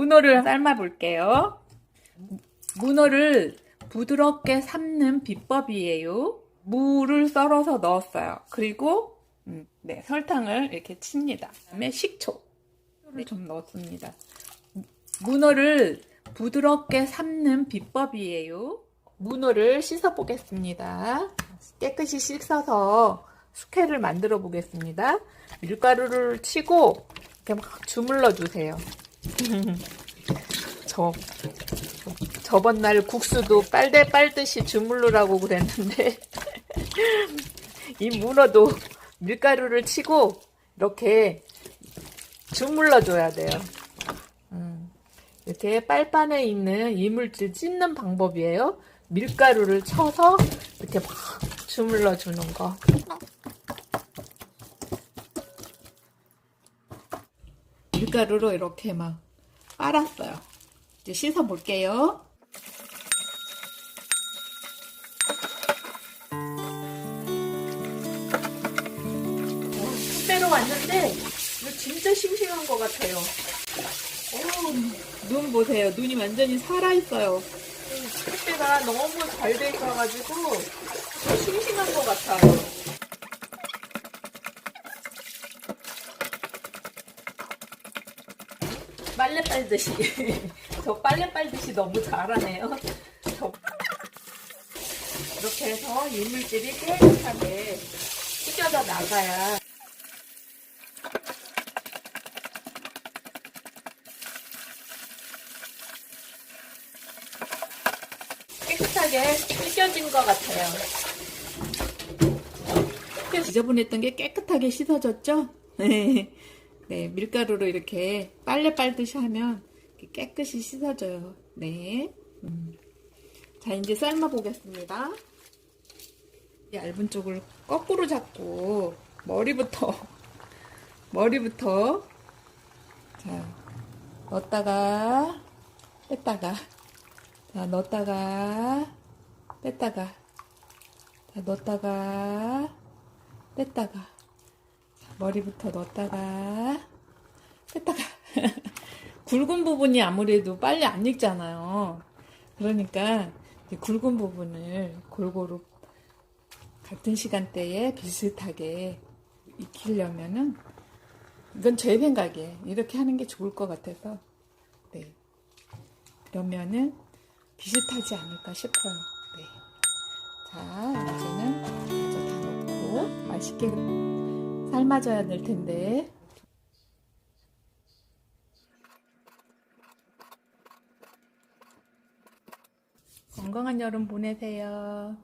문어를 삶아 볼게요. 문어를 부드럽게 삶는 비법이에요. 무를 썰어서 넣었어요. 그리고 음, 네, 설탕을 이렇게 칩니다. 그다음에 식초를 좀 넣었습니다. 문어를 부드럽게 삶는 비법이에요. 문어를 씻어 보겠습니다. 깨끗이 씻어서 숙회를 만들어 보겠습니다. 밀가루를 치고 이렇게 막 주물러 주세요. 저 저번 날 국수도 빨대 빨듯이 주물르라고 그랬는데 이 문어도 밀가루를 치고 이렇게 주물러 줘야 돼요. 음, 이렇게 빨판에 있는 이물질 찢는 방법이에요. 밀가루를 쳐서 이렇게 막 주물러 주는 거. 밀가루로 이렇게 막 빨았어요. 이제 씻어 볼게요. 숙대로 왔는데 이거 진짜 싱싱한 것 같아요. 어우, 눈 보세요. 눈이 완전히 살아있어요. 숙대가 너무 잘 돼 있어가지고 싱싱한 것 같아요. 빨래 빨듯이 저 빨래 빨듯이 너무 잘하네요. 저 이렇게 해서 이물질이 깨끗하게 씻겨져 나가야 깨끗하게 씻겨진 것 같아요. 지저분했던 게 깨끗하게 씻어졌죠? 네. 네, 밀가루로 이렇게 빨래 빨듯이 하면 깨끗이 씻어져요. 네. 음. 자, 이제 삶아 보겠습니다. 얇은 쪽을 거꾸로 잡고 머리부터 머리부터 자 넣었다가 뺐다가 자 넣었다가 뺐다가 자 넣었다가 뺐다가 자, 머리부터 넣었다가 뺐다가 굵은 부분이 아무래도 빨리 안 익잖아요. 그러니까 이 굵은 부분을 골고루 같은 시간대에 비슷하게 익히려면은 이건 제 생각이에요. 이렇게 하는 게 좋을 것 같아서 네 그러면은 비슷하지 않을까 싶어요. 네. 자 이제는 마저 다 넣고 맛있게 삶아줘야 될 텐데 건강한 여름 보내세요.